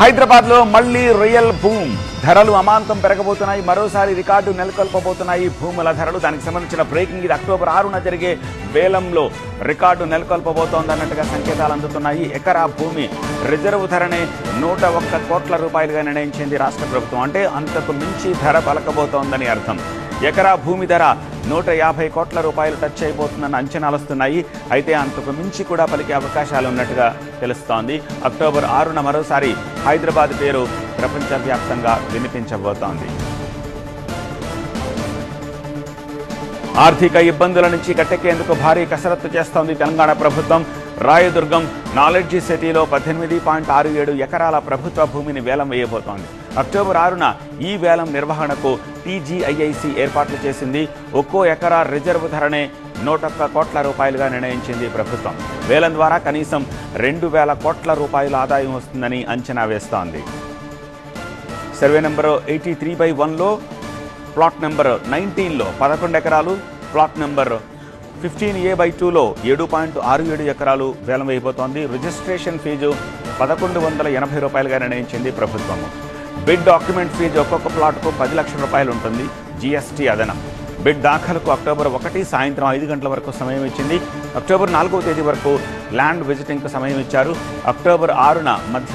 హైదరాబాద్లో మళ్ళీ real boom. ధరలు అమాంతం పెరగబోతున్నాయి. మరోసారి రికార్డు నెలకొల్పబోతున్నాయి భూముల ధరలు. దానికి సంబంధించిన బ్రేకింగ్ ఇది అక్టోబర్ ఆరున జరిగే వేలంలో రికార్డు నెలకొల్పబోతోంది అన్నట్టుగా సంకేతాలు అందుతున్నాయి. ఎకరా భూమి రిజర్వ్ ధరనే నూట ఒక్క కోట్ల రూపాయలుగా నిర్ణయించింది రాష్ట్ర ప్రభుత్వం. అంటే అంతకు మించి ధర పలకబోతోందని అర్థం. ఎకరా భూమి ధర నూట యాభై కోట్ల రూపాయలు టచ్ అయిపోతుందన్న అంచనాలు వస్తున్నాయి. అయితే అంతకు మించి కూడా పలికే అవకాశాలు ఉన్నట్టుగా తెలుస్తోంది. అక్టోబర్ ఆరున మరోసారి హైదరాబాద్ పేరు ప్రపంచవ్యాప్తంగా వినిపించబోతోంది. ఆర్థిక ఇబ్బందుల నుంచి గట్టెక్కేందుకు భారీ కసరత్తు చేస్తోంది తెలంగాణ ప్రభుత్వం. రాయదుర్గం నాలెడ్జ్ సిటీలో పద్దెనిమిది పాయింట్ ఆరు ఏడు ఎకరాల ప్రభుత్వ భూమిని వేలం వేయబోతోంది. అక్టోబర్ ఆరున ఈ వేలం నిర్వహణకు టీజీఐఐసి ఏర్పాట్లు చేసింది. ఒక్కో ఎకరా రిజర్వ్ ధరనే నూటొక్క కోట్ల రూపాయలుగా నిర్ణయించింది ప్రభుత్వం. వేలం ద్వారా కనీసం రెండు వేల కోట్ల రూపాయల ఆదాయం వస్తుందని అంచనా వేస్తోంది. Survey number eighty three by వన్లో ప్లాట్ నెంబర్ నైన్టీన్లో పదకొండు ఎకరాలు plot number fifteen A by టూలో ఏడు పాయింట్ ఆరు ఏడు ఎకరాలు వేలం వేయబోతోంది. రిజిస్ట్రేషన్ ఫీజు పదకొండు వందల ఎనభై రూపాయలుగా నిర్ణయించింది ప్రభుత్వం. బిడ్ డాక్యుమెంట్ ఫీజు ఒక్కొక్క ప్లాట్కు పది లక్షల రూపాయలు ఉంటుంది. జీఎస్టీ అదనం. బిడ్ దాఖలకు అక్టోబర్ ఒకటి సాయంత్రం ఐదు గంటల వరకు సమయం ఇచ్చింది. అక్టోబర్ నాలుగవ తేదీ వరకు ల్యాండ్ విజిటింగ్కు సమయం ఇచ్చారు. అక్టోబర్ ఆరున మధ్య